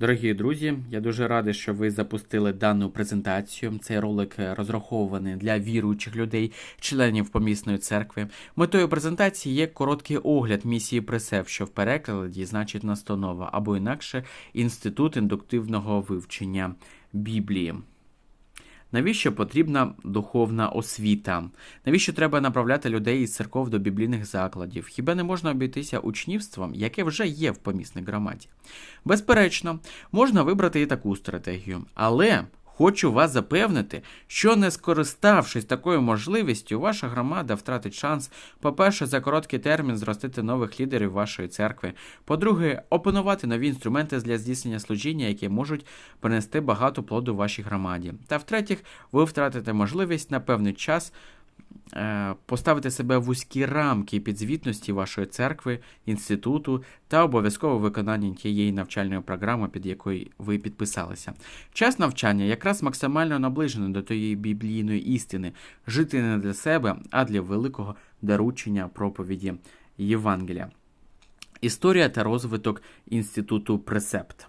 Дорогі друзі, я дуже радий, що ви запустили дану презентацію. Цей ролик е, розрахований для віруючих людей, членів помісної церкви. Метою презентації є короткий огляд місії Пресев, що в перекладі значить настанова, або інакше інститут індуктивного вивчення Біблії. Навіщо потрібна духовна освіта? Навіщо треба направляти людей із церков до біблійних закладів? Хіба не можна обійтися учнівством, яке вже є в помісній громаді? Безперечно, можна вибрати і таку стратегію, але хочу вас запевнити, що не скориставшись такою можливістю, ваша громада втратить шанс, по-перше, за короткий термін зростити нових лідерів вашої церкви. По-друге, опанувати нові інструменти для здійснення служіння, які можуть принести багато плоду вашій громаді. Та в-третіх, ви втратите можливість на певний час поставити себе в вузькі рамки підзвітності вашої церкви, інституту та обов'язкове виконання тієї навчальної програми, під якою ви підписалися. Час навчання якраз максимально наближений до тієї біблійної істини, жити не для себе, а для великого доручення проповіді Євангелія. Історія та розвиток інституту Пресепт.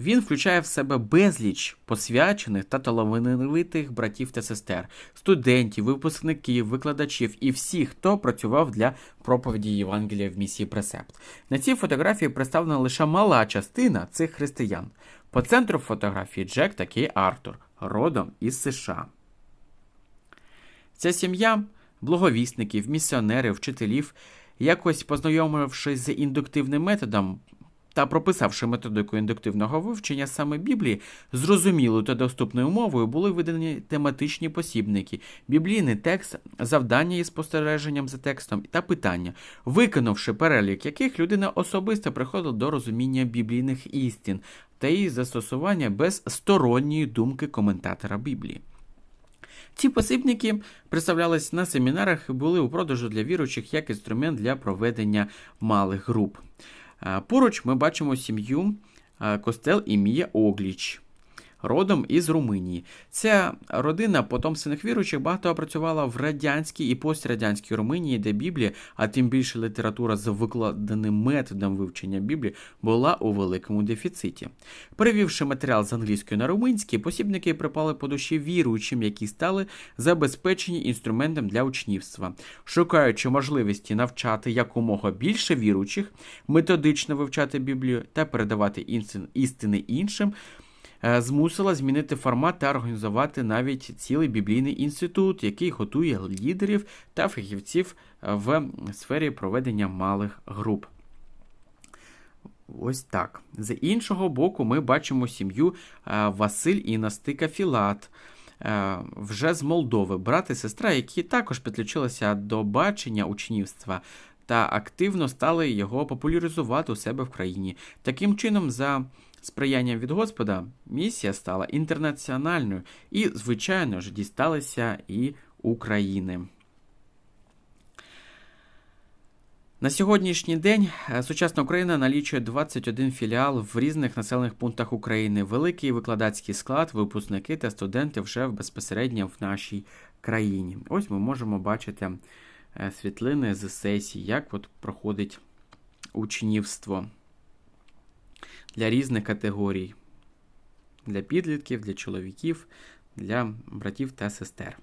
Він включає в себе безліч посвячених та талановитих братів та сестер, студентів, випускників, викладачів і всіх, хто працював для проповіді Євангелія в місії Пресепт. На цій фотографії представлена лише мала частина цих християн. По центру фотографії Джек та Кей Артур, родом із США. Ця сім'я благовісників, місіонерів, вчителів, якось познайомившись з індуктивним методом та прописавши методику індуктивного вивчення саме Біблії, зрозумілою та доступною мовою були видані тематичні посібники, біблійний текст, завдання із спостереженням за текстом та питання, виконавши перелік яких людина особисто приходила до розуміння біблійних істин та її застосування без сторонньої думки коментатора Біблії. Ці посібники представлялись на семінарах і були у продажу для віруючих як інструмент для проведення малих груп. Поруч ми бачимо сім'ю Костел і Мія Огліч. Родом із Румунії. Ця родина потомственних віруючих багато працювала в радянській і пострадянській Румунії, де Біблія, а тим більше література з викладеним методом вивчення Біблії, була у великому дефіциті. Перевівши матеріал з англійської на румунський, посібники припали по душі віруючим, які стали забезпечені інструментом для учнівства, шукаючи можливості навчати якомога більше віруючих, методично вивчати Біблію та передавати істини іншим. Е, змусила змінити формат та організувати навіть цілий біблійний інститут, який готує лідерів та фахівців е, в сфері проведення малих груп. Ось так. З іншого боку, ми бачимо сім'ю е, Василь і Настика Філат. Вже з Молдови, брат і сестра, які також підключилися до бачення учнівства та активно стали його популяризувати у себе в країні. Таким чином, за сприянням від Господа місія стала інтернаціональною і, звичайно ж, дісталися і України. На сьогоднішній день е, сучасна Україна налічує 21 філіал в різних населених пунктах України. Великий викладацький склад, випускники та студенти вже безпосередньо в нашій країні. Ось ми можемо бачити світлини з сесії, як от проходить учнівство для різних категорій: для підлітків, для чоловіків, для братів та сестер.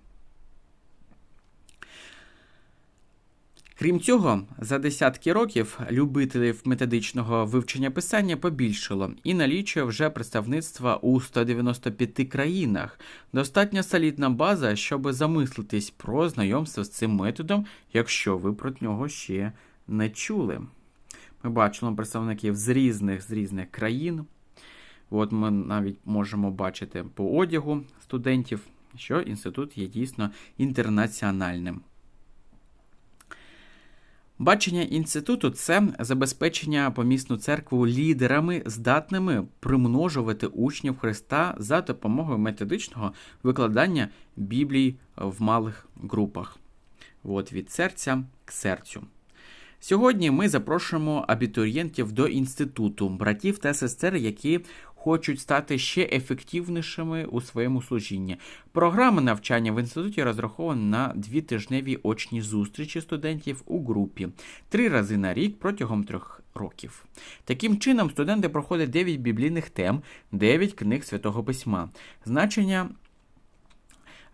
Крім цього, за десятки років любителів методичного вивчення писання побільшало і налічує вже представництва у 195 країнах. Достатньо солідна база, щоб замислитись про знайомство з цим методом, якщо ви про нього ще не чули. Ми бачимо представників з різних з різних країн. От Ми навіть можемо бачити по одягу студентів, що інститут є дійсно інтернаціональним. Бачення інституту це забезпечення помісну церкву лідерами, здатними примножувати учнів Христа за допомогою методичного викладання Біблії в малих групах. От Від серця к серцю. Сьогодні ми запрошуємо абітурієнтів до інституту, братів та сестер, які хочуть стати ще ефективнішими у своєму служінні. Програма навчання в інституті розрахована на дві тижневі очні зустрічі студентів у групі, три рази на рік протягом трьох років. Таким чином, студенти проходять 9 біблійних тем, 9 книг Святого Письма. Значення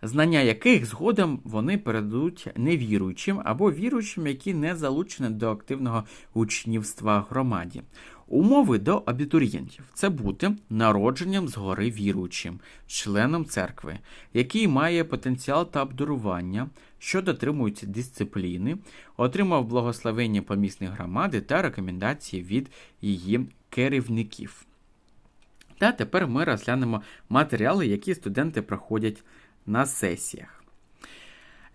знання яких згодом вони передадуть невіруючим або віруючим, які не залучені до активного учнівства громаді. Умови до абітурієнтів це бути народженням згори віруючим, членом церкви, який має потенціал та обдарування, що дотримується дисципліни, отримав благословення помісної громади та рекомендації від її керівників. Та тепер ми розглянемо матеріали, які студенти проходять на сесіях.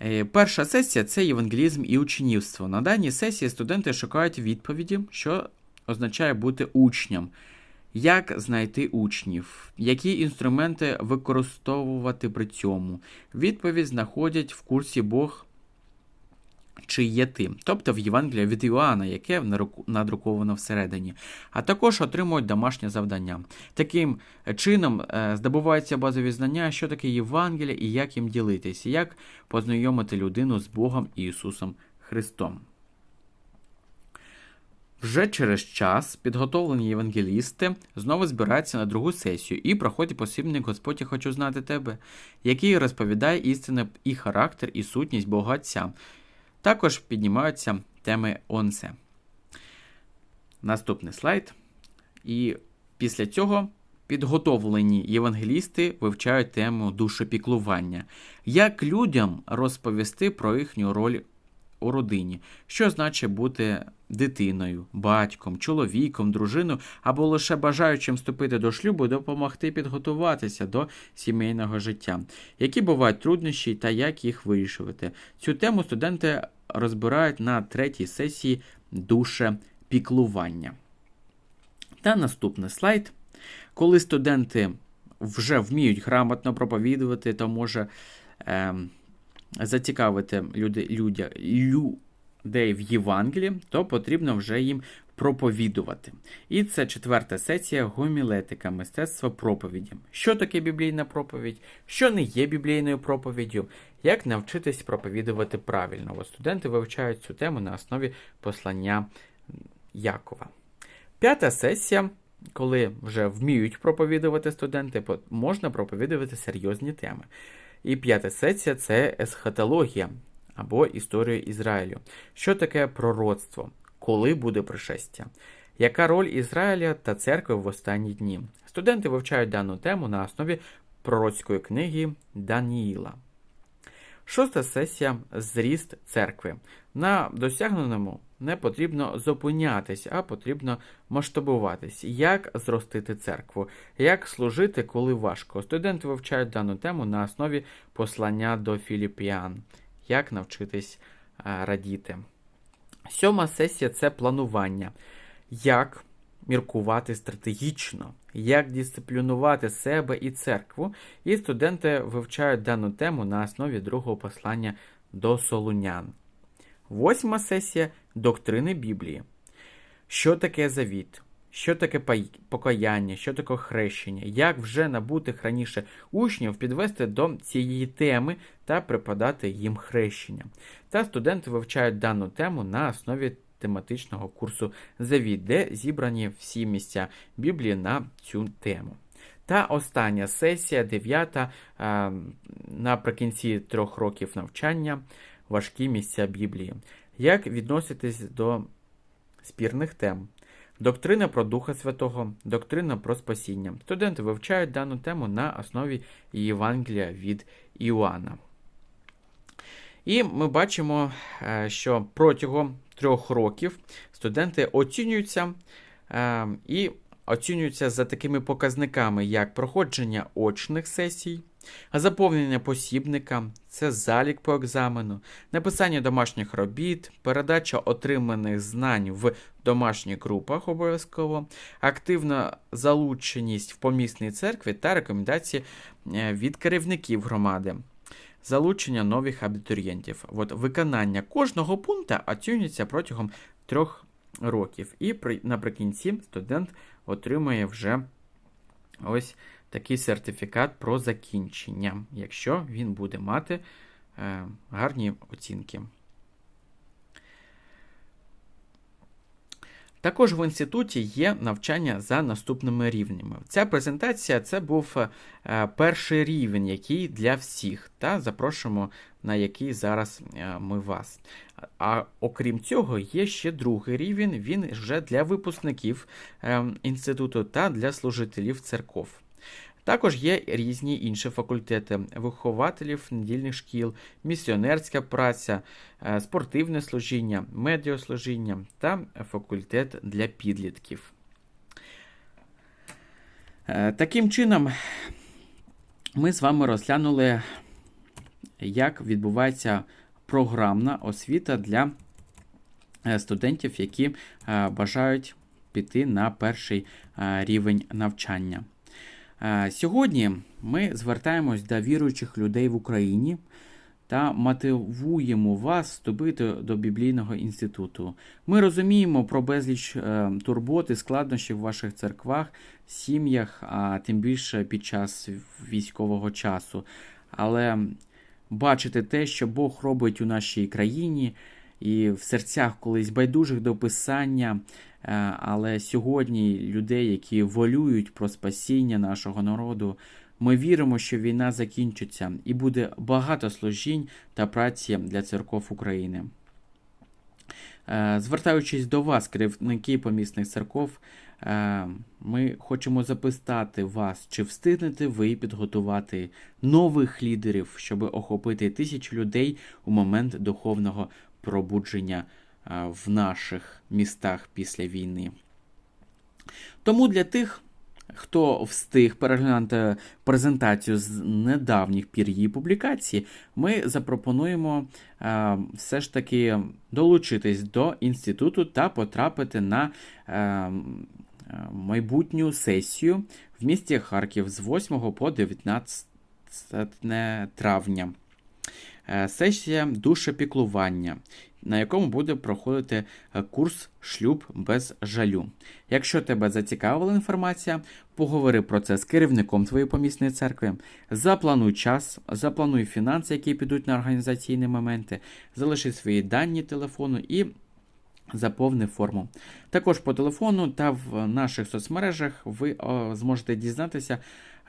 Е, Перша сесія це євангелізм і учнівство. На даній сесії студенти шукають відповіді, що означає бути учнем. Як знайти учнів, які інструменти використовувати при цьому? Відповідь знаходять в курсі Бог чи є ти, тобто в Євангелії від Іоанна, яке надруковано всередині, а також отримують домашнє завдання. Таким чином е, здобуваються базові знання, що таке Євангелія і як їм ділитися, як познайомити людину з Богом і Ісусом Христом. Вже через час підготовлені євангелісти знову збираються на другу сесію і проходять посібник Господь, я хочу знати тебе, який розповідає істинне і характер, і сутність Бога Отця. Також піднімаються теми ОНСЕ. Наступний слайд. І після цього підготовлені євангелісти вивчають тему душепіклування. Як людям розповісти про їхню роль у родині, що значить бути дитиною, батьком, чоловіком, дружиною або лише бажаючим вступити до шлюбу, допомогти підготуватися до сімейного життя, які бувають труднощі та як їх вирішувати. Цю тему студенти розбирають на третій сесії душепіклування. Та наступний слайд. Коли студенти вже вміють грамотно проповідувати, то може. Е, зацікавити люди, людя, людей в Євангелії, то потрібно вже їм проповідувати. І це четверта сесія гомілетика, мистецтво проповіді. Що таке біблійна проповідь, що не є біблійною проповіддю, як навчитись проповідувати правильно. От студенти вивчають цю тему на основі послання Якова. П'ята сесія. Коли вже вміють проповідувати студенти, можна проповідувати серйозні теми. І п'ята сесія це есхатологія або історія Ізраїлю. Що таке пророцтво? Коли буде пришестя? Яка роль Ізраїля та церкви в останні дні? Студенти вивчають дану тему на основі пророцької книги Даніїла. Шоста сесія зріст церкви. На досягненому не потрібно зупинятись, а потрібно масштабуватись. Як зростити церкву, як служити, коли важко. Студенти вивчають дану тему на основі послання до Філіпіан. Як навчитись радіти. Сьома сесія це планування. Як міркувати стратегічно, як дисциплінувати себе і церкву. І студенти вивчають дану тему на основі другого послання до Солунян. Восьма сесія доктрини Біблії. Що таке завіт? Що таке покаяння, що таке хрещення, як вже набутих раніше учнів підвести до цієї теми та преподати їм хрещення. Та студенти вивчають дану тему на основі тематичного курсу Завіт, де зібрані всі місця Біблії на цю тему. Та остання сесія, дев'ята, наприкінці трьох років навчання, важкі місця Біблії. Як відноситись до спірних тем? Доктрина про Духа Святого, доктрина про спасіння. Студенти вивчають дану тему на основі Євангелія від Іоанна. І ми бачимо, е, що протягом трьох років студенти оцінюються е, і оцінюються за такими показниками, як проходження очних сесій, заповнення посібника, це залік по екзамену, написання домашніх робіт, передача отриманих знань в домашніх групах обов'язково, активна залученість в помісній церкві та рекомендації е, від керівників громади. Залучення нових абітурієнтів. От Виконання кожного пункту оцінюється протягом трьох років. І при, наприкінці студент отримує вже ось такий сертифікат про закінчення, якщо він буде мати е, гарні оцінки. Також в інституті є навчання за наступними рівнями. Ця презентація це був е, перший рівень, який для всіх, та запрошуємо на який зараз е, ми вас. А окрім цього, є ще другий рівень. Він вже для випускників е, інституту та для служителів церков. Також є різні інші факультети вихователів недільних шкіл, місіонерська праця, е, спортивне служіння, медіаслужіння та факультет для підлітків. Е, Таким чином, ми з вами розглянули, як відбувається програмна освіта для е, студентів, які е, бажають піти на перший е, рівень навчання. Сьогодні ми звертаємось до віруючих людей в Україні та мотивуємо вас вступити до біблійного інституту. Ми розуміємо про безліч турбот і складнощів в ваших церквах, сім'ях, а тим більше під час військового часу. Але бачити те, що Бог робить у нашій країні і в серцях колись байдужих до писання, е, але сьогодні людей, які волюють про спасіння нашого народу, ми віримо, що війна закінчиться і буде багато служінь та праці для церков України. Е, Звертаючись до вас, керівники помісних церков, ми хочемо запитати вас, чи встигнете ви підготувати нових лідерів, щоб охопити тисячі людей у момент духовного пробудження е, в наших містах після війни. Тому для тих, хто встиг переглянути презентацію з недавніх пір її публікації, ми запропонуємо е, все ж таки долучитись до інституту та потрапити на е, е, майбутню сесію в місті Харків з 8 по 19 травня. Е, Сесія душепіклування, на якому буде проходити е, курс шлюб без жалю. Якщо тебе зацікавила інформація, поговори про це з керівником твоєї помісної церкви, заплануй час, заплануй фінанси, які підуть на організаційні моменти, залиши свої дані телефону і заповни форму. Також по телефону та в наших соцмережах ви зможете дізнатися е,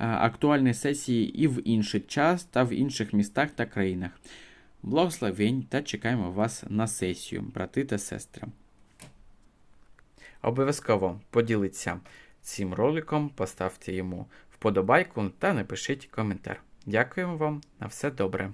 актуальні сесії і в інший час та в інших містах та країнах. Благословень та чекаємо вас на сесію, брати та сестри. Обов'язково поділіться цим роликом, поставте йому вподобайку та напишіть коментар. Дякуємо вам на все добре.